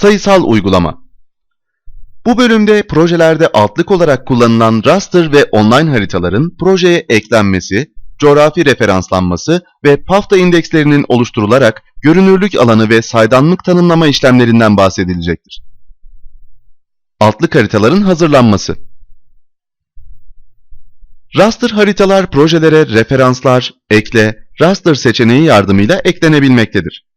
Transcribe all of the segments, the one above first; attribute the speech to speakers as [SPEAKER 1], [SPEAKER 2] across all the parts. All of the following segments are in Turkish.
[SPEAKER 1] Sayısal uygulama Bu bölümde projelerde altlık olarak kullanılan raster ve online haritaların projeye eklenmesi, coğrafi referanslanması ve PAFTA indekslerinin oluşturularak görünürlük alanı ve saydamlık tanımlama işlemlerinden bahsedilecektir. Altlık haritaların hazırlanması Raster haritalar projelere referanslar, ekle, raster seçeneği yardımıyla eklenebilmektedir.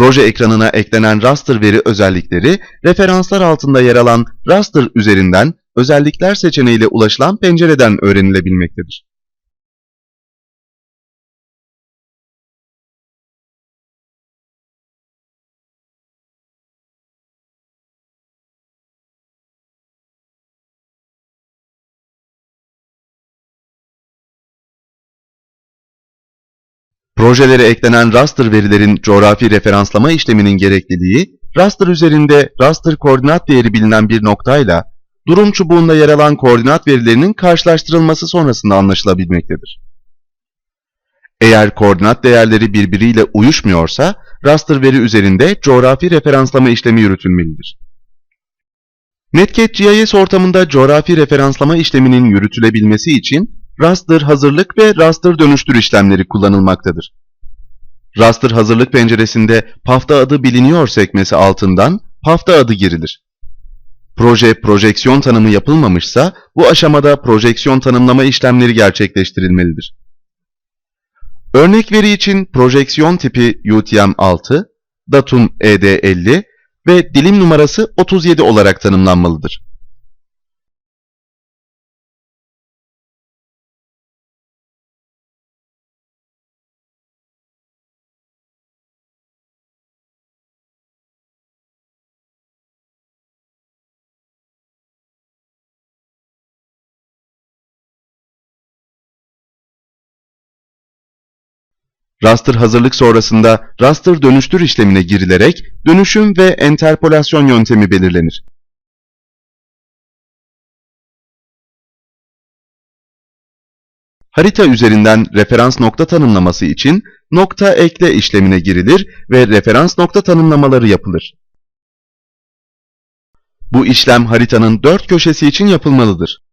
[SPEAKER 1] Proje ekranına eklenen raster veri özellikleri, referanslar altında yer alan raster üzerinden özellikler seçeneğiyle ulaşılan pencereden öğrenilebilmektedir. Projelere eklenen raster verilerin coğrafi referanslama işleminin gerekliliği, raster üzerinde raster koordinat değeri bilinen bir noktayla durum çubuğunda yer alan koordinat verilerinin karşılaştırılması sonrasında anlaşılabilmektedir. Eğer koordinat değerleri birbiriyle uyuşmuyorsa, raster veri üzerinde coğrafi referanslama işlemi yürütülmelidir. Netcat GIS ortamında coğrafi referanslama işleminin yürütülebilmesi için raster hazırlık ve raster dönüştür işlemleri kullanılmaktadır. Raster hazırlık penceresinde PAFTA adı biliniyor sekmesi altından PAFTA adı girilir. Proje projeksiyon tanımı yapılmamışsa bu aşamada projeksiyon tanımlama işlemleri gerçekleştirilmelidir. Örnek veri için projeksiyon tipi UTM-6, datum ED50 ve dilim numarası 37 olarak tanımlanmalıdır. Raster hazırlık sonrasında raster dönüştür işlemine girilerek dönüşüm ve enterpolasyon yöntemi belirlenir. Harita üzerinden referans nokta tanımlaması için nokta ekle işlemine girilir ve referans nokta tanımlamaları yapılır. Bu işlem haritanın dört köşesi için yapılmalıdır.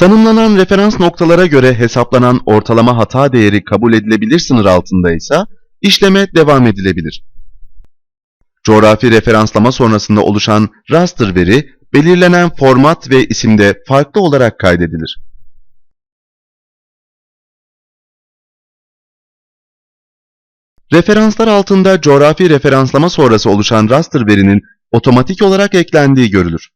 [SPEAKER 1] Tanımlanan referans noktalara göre hesaplanan ortalama hata değeri kabul edilebilir sınır altındaysa işleme devam edilebilir. Coğrafi referanslama sonrasında oluşan raster veri belirlenen format ve isimde farklı olarak kaydedilir. Referanslar altında coğrafi referanslama sonrası oluşan raster verinin otomatik olarak eklendiği görülür.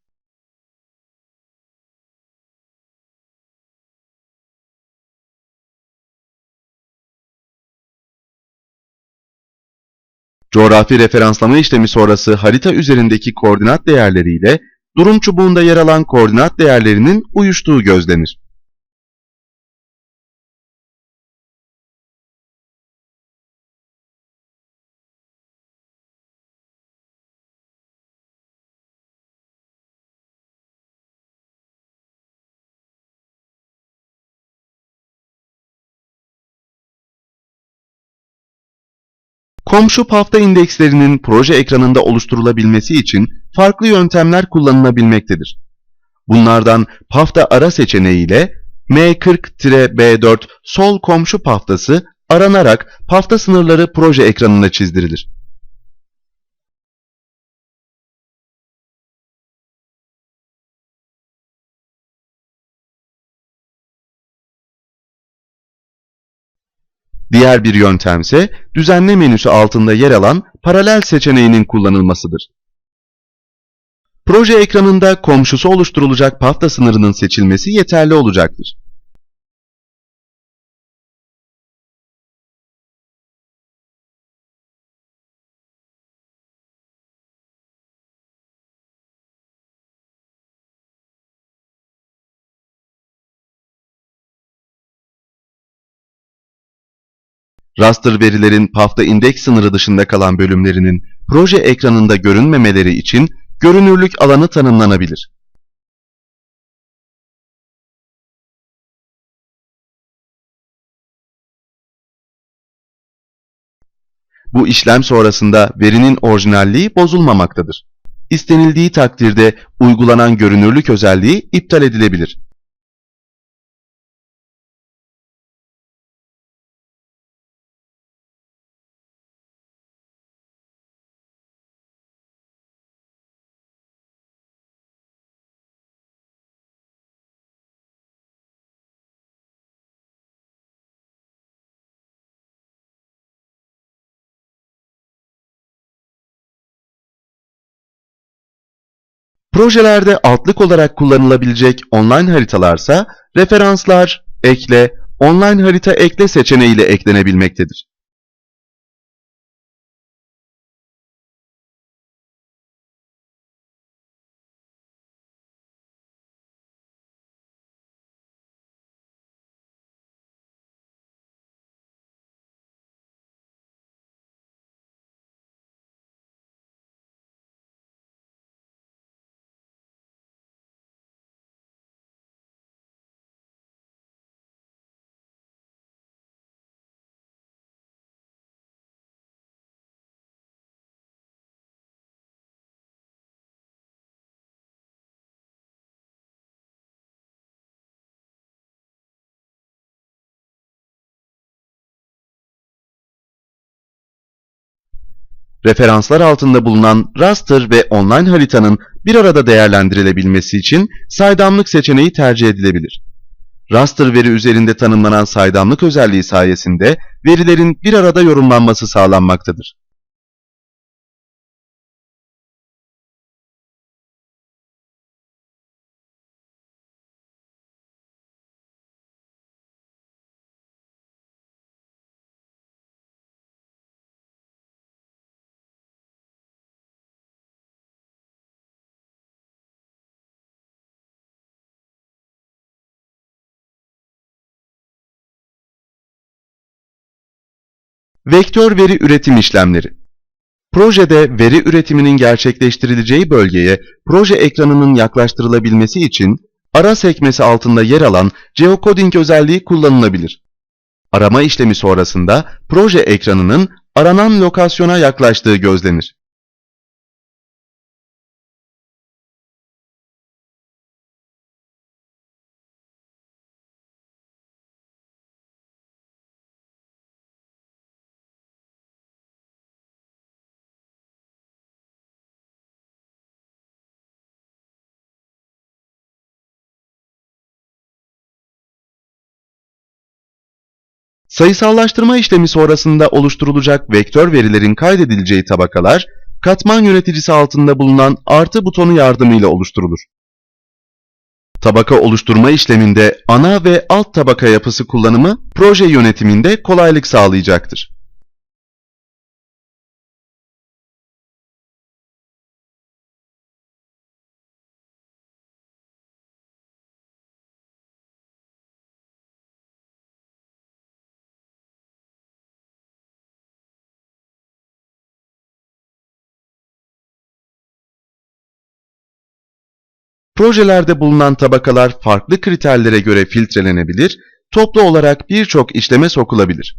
[SPEAKER 1] Coğrafi referanslama işlemi sonrası harita üzerindeki koordinat değerleriyle durum çubuğunda yer alan koordinat değerlerinin uyuştuğu gözlenir. Komşu pafta indekslerinin proje ekranında oluşturulabilmesi için farklı yöntemler kullanılabilmektedir. Bunlardan pafta ara seçeneğiyle M40-B4 sol komşu paftası aranarak pafta sınırları proje ekranına çizdirilir. Diğer bir yöntemse düzenle menüsü altında yer alan paralel seçeneğinin kullanılmasıdır. Proje ekranında komşusu oluşturulacak pafta sınırının seçilmesi yeterli olacaktır. Raster verilerin pafta indeks sınırı dışında kalan bölümlerinin proje ekranında görünmemeleri için görünürlük alanı tanımlanabilir. Bu işlem sonrasında verinin orijinalliği bozulmamaktadır. İstenildiği takdirde uygulanan görünürlük özelliği iptal edilebilir. Projelerde altlık olarak kullanılabilecek online haritalarsa referanslar, ekle, online harita ekle seçeneğiyle eklenebilmektedir. Referanslar altında bulunan raster ve online haritanın bir arada değerlendirilebilmesi için saydamlık seçeneği tercih edilebilir. Raster veri üzerinde tanımlanan saydamlık özelliği sayesinde verilerin bir arada yorumlanması sağlanmaktadır. Vektör veri üretim işlemleri Projede veri üretiminin gerçekleştirileceği bölgeye proje ekranının yaklaştırılabilmesi için ara sekmesi altında yer alan geocoding özelliği kullanılabilir. Arama işlemi sonrasında proje ekranının aranan lokasyona yaklaştığı gözlenir. Sayısallaştırma işlemi sonrasında oluşturulacak vektör verilerin kaydedileceği tabakalar, katman yöneticisi altında bulunan artı butonu yardımıyla oluşturulur. Tabaka oluşturma işleminde ana ve alt tabaka yapısı kullanımı proje yönetiminde kolaylık sağlayacaktır. Projelerde bulunan tabakalar farklı kriterlere göre filtrelenebilir, toplu olarak birçok işleme sokulabilir.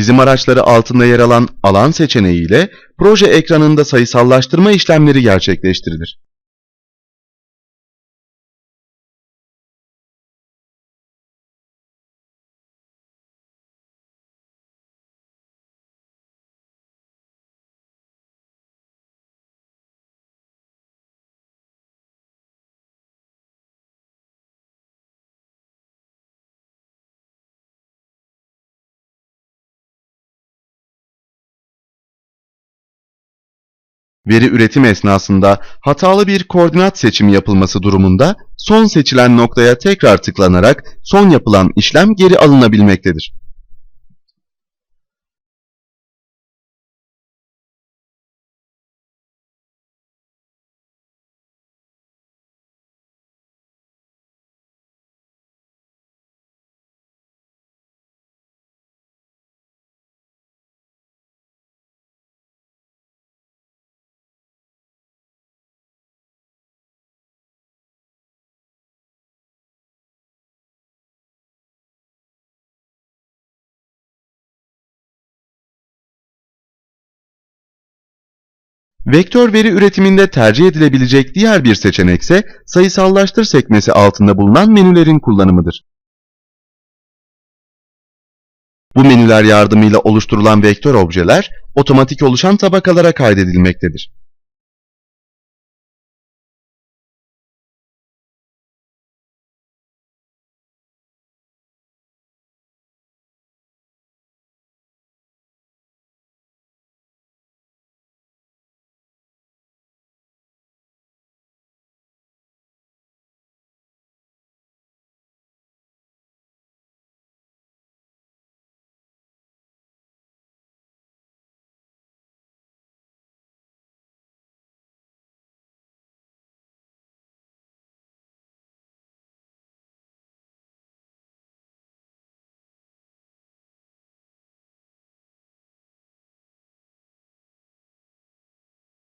[SPEAKER 1] Çizim araçları altında yer alan alan seçeneği ile proje ekranında sayısallaştırma işlemleri gerçekleştirilir. Veri üretim esnasında hatalı bir koordinat seçimi yapılması durumunda son seçilen noktaya tekrar tıklanarak son yapılan işlem geri alınabilmektedir. Vektör veri üretiminde tercih edilebilecek diğer bir seçenekse sayısallaştır sekmesi altında bulunan menülerin kullanımıdır. Bu menüler yardımıyla oluşturulan vektör objeler otomatik oluşan tabakalara kaydedilmektedir.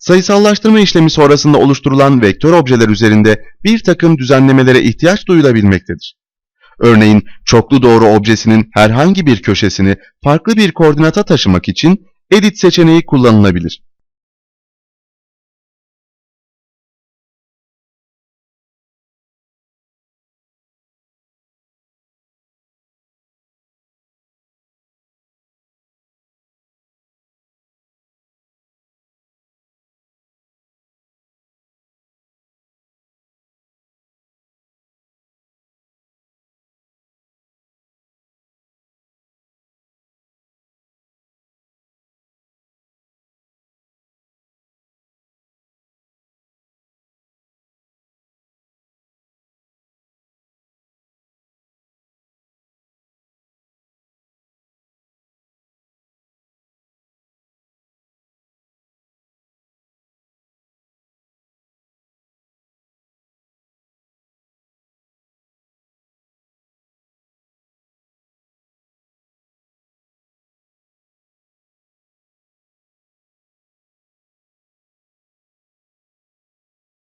[SPEAKER 1] Sayısallaştırma işlemi sonrasında oluşturulan vektör objeler üzerinde bir takım düzenlemelere ihtiyaç duyulabilmektedir. Örneğin çoklu doğru objesinin herhangi bir köşesini farklı bir koordinata taşımak için Edit seçeneği kullanılabilir.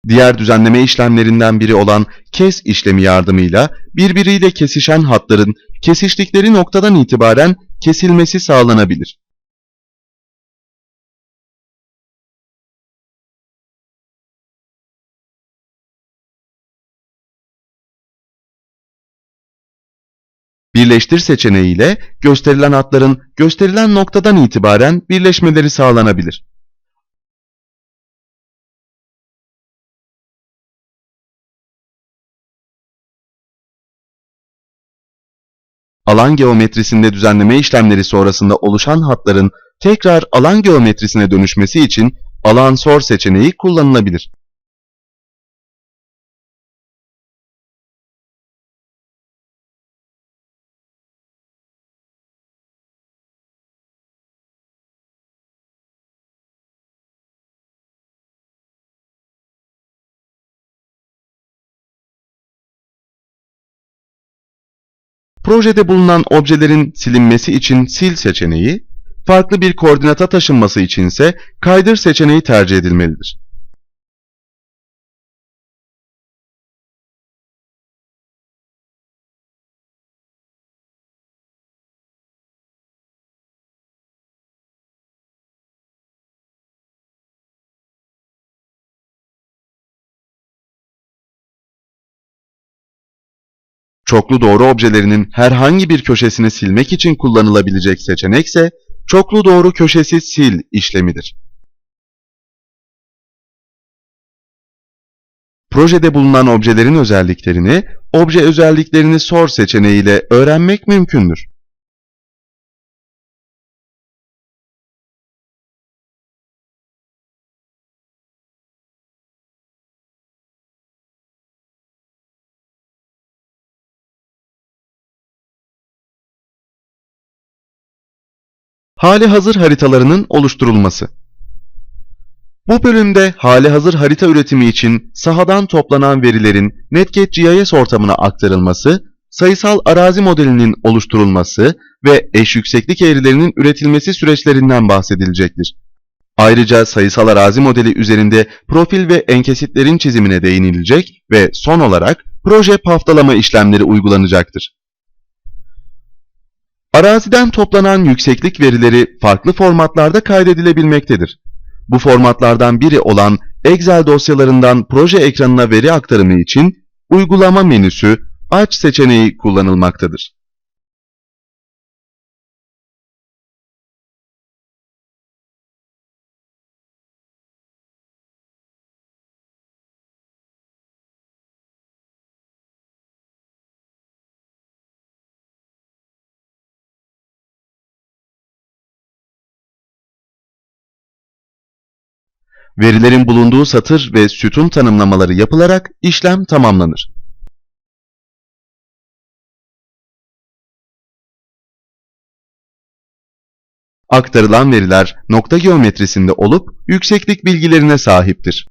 [SPEAKER 1] Diğer düzenleme işlemlerinden biri olan kes işlemi yardımıyla birbiriyle kesişen hatların kesiştikleri noktadan itibaren kesilmesi sağlanabilir. Birleştir seçeneğiyle gösterilen hatların gösterilen noktadan itibaren birleşmeleri sağlanabilir. Alan geometrisinde düzenleme işlemleri sonrasında oluşan hatların tekrar alan geometrisine dönüşmesi için alan sor seçeneği kullanılabilir. Projede bulunan objelerin silinmesi için sil seçeneği, farklı bir koordinata taşınması içinse kaydır seçeneği tercih edilmelidir. Çoklu doğru objelerinin herhangi bir köşesini silmek için kullanılabilecek seçenekse çoklu doğru köşesi sil işlemidir. Projede bulunan objelerin özelliklerini, obje özelliklerini sor seçeneğiyle öğrenmek mümkündür. Hali hazır haritalarının oluşturulması. Bu bölümde hali hazır harita üretimi için sahadan toplanan verilerin GIS ortamına aktarılması, sayısal arazi modelinin oluşturulması ve eş yükseklik eğrilerinin üretilmesi süreçlerinden bahsedilecektir. Ayrıca sayısal arazi modeli üzerinde profil ve enkesitlerin çizimine değinilecek ve son olarak proje paftalama işlemleri uygulanacaktır. Araziden toplanan yükseklik verileri farklı formatlarda kaydedilebilmektedir. Bu formatlardan biri olan Excel dosyalarından proje ekranına veri aktarımı için uygulama menüsü aç seçeneği kullanılmaktadır. Verilerin bulunduğu satır ve sütun tanımlamaları yapılarak işlem tamamlanır. Aktarılan veriler nokta geometrisinde olup yükseklik bilgilerine sahiptir.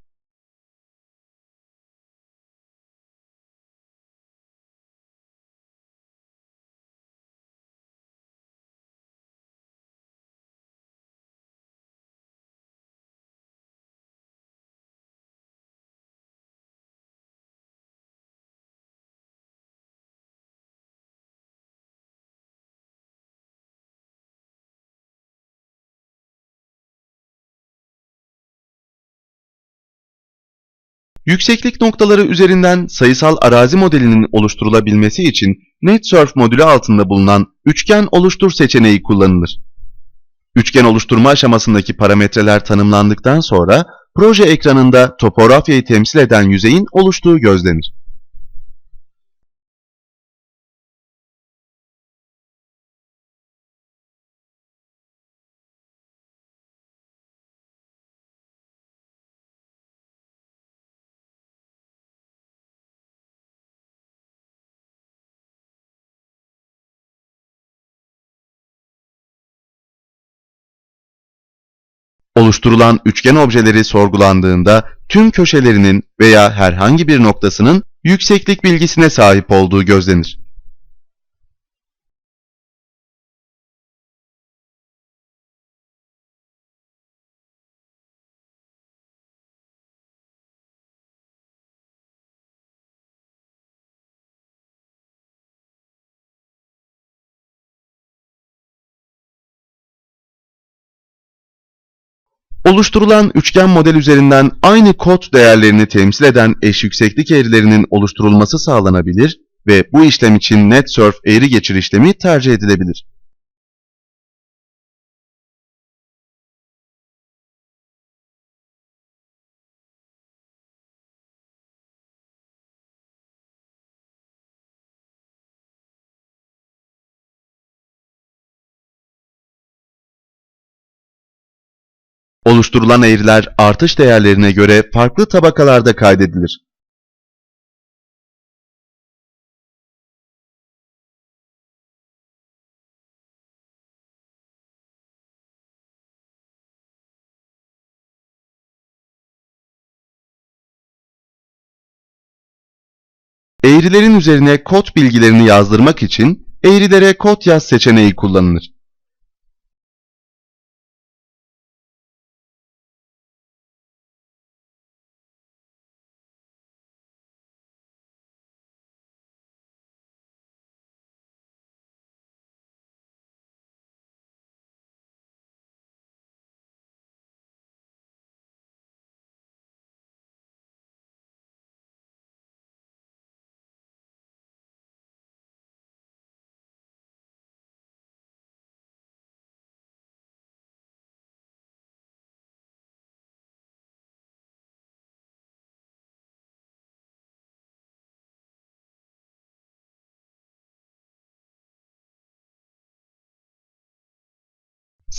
[SPEAKER 1] Yükseklik noktaları üzerinden sayısal arazi modelinin oluşturulabilmesi için NetSurf modülü altında bulunan üçgen oluştur seçeneği kullanılır. Üçgen oluşturma aşamasındaki parametreler tanımlandıktan sonra proje ekranında topografyayı temsil eden yüzeyin oluştuğu gözlenir. Oluşturulan üçgen objeleri sorgulandığında tüm köşelerinin veya herhangi bir noktasının yükseklik bilgisine sahip olduğu gözlenir. Oluşturulan üçgen model üzerinden aynı kod değerlerini temsil eden eş yükseklik eğrilerinin oluşturulması sağlanabilir ve bu işlem için NetSurf eğri geçir işlemi tercih edilebilir. Oluşturulan eğriler artış değerlerine göre farklı tabakalarda kaydedilir. Eğrilerin üzerine kod bilgilerini yazdırmak için eğrilere kod yaz seçeneği kullanılır.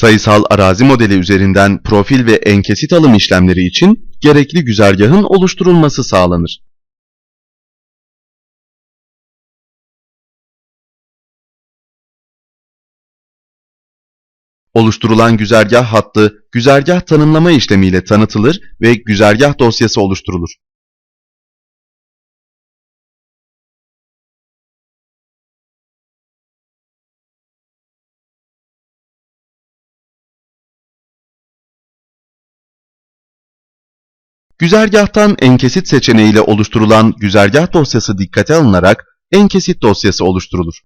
[SPEAKER 1] Sayısal arazi modeli üzerinden profil ve enkesit alım işlemleri için gerekli güzergahın oluşturulması sağlanır. Oluşturulan güzergah hattı güzergah tanımlama işlemiyle tanıtılır ve güzergah dosyası oluşturulur. Güzergahtan enkesit seçeneğiyle oluşturulan güzergah dosyası dikkate alınarak enkesit dosyası oluşturulur.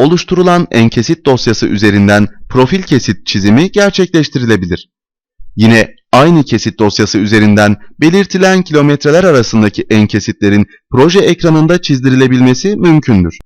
[SPEAKER 1] Oluşturulan enkesit dosyası üzerinden profil kesit çizimi gerçekleştirilebilir. Yine aynı kesit dosyası üzerinden belirtilen kilometreler arasındaki enkesitlerin proje ekranında çizdirilebilmesi mümkündür.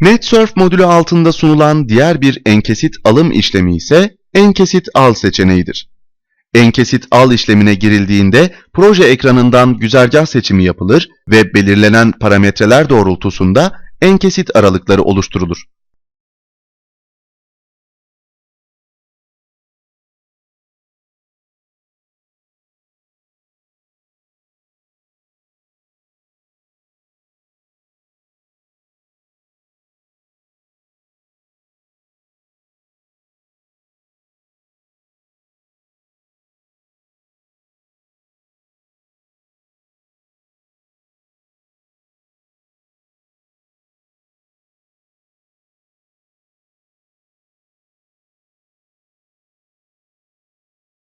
[SPEAKER 1] NetSurf modülü altında sunulan diğer bir enkesit alım işlemi ise enkesit al seçeneğidir. Enkesit al işlemine girildiğinde proje ekranından güzergah seçimi yapılır ve belirlenen parametreler doğrultusunda enkesit aralıkları oluşturulur.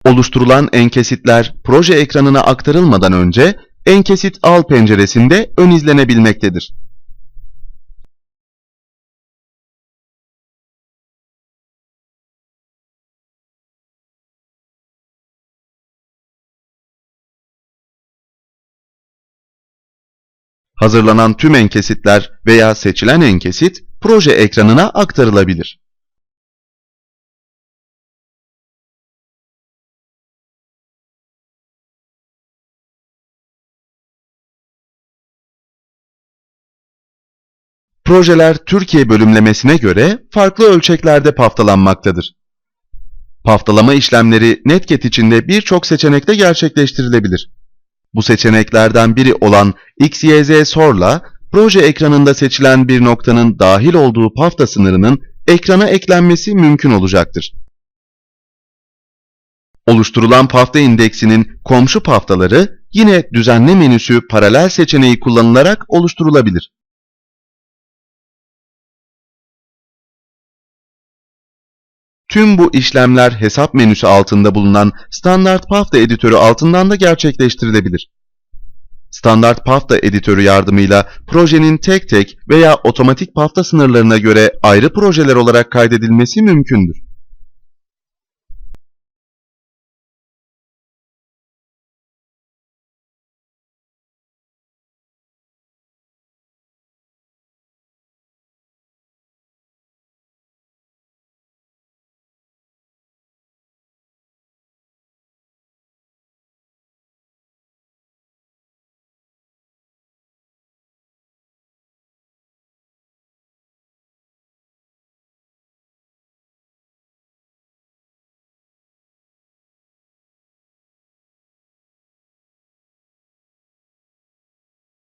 [SPEAKER 1] Oluşturulan enkesitler proje ekranına aktarılmadan önce enkesit al penceresinde ön izlenebilmektedir. Hazırlanan tüm enkesitler veya seçilen enkesit proje ekranına aktarılabilir. Projeler Türkiye bölümlemesine göre farklı ölçeklerde paftalanmaktadır. Paftalama işlemleri Netcat içinde birçok seçenekte gerçekleştirilebilir. Bu seçeneklerden biri olan XYZ SOR'la proje ekranında seçilen bir noktanın dahil olduğu pafta sınırının ekrana eklenmesi mümkün olacaktır. Oluşturulan pafta indeksinin komşu paftaları yine düzenle menüsü paralel seçeneği kullanılarak oluşturulabilir. Tüm bu işlemler hesap menüsü altında bulunan Standart Pafta editörü altından da gerçekleştirilebilir. Standart Pafta editörü yardımıyla projenin tek tek veya otomatik pafta sınırlarına göre ayrı projeler olarak kaydedilmesi mümkündür.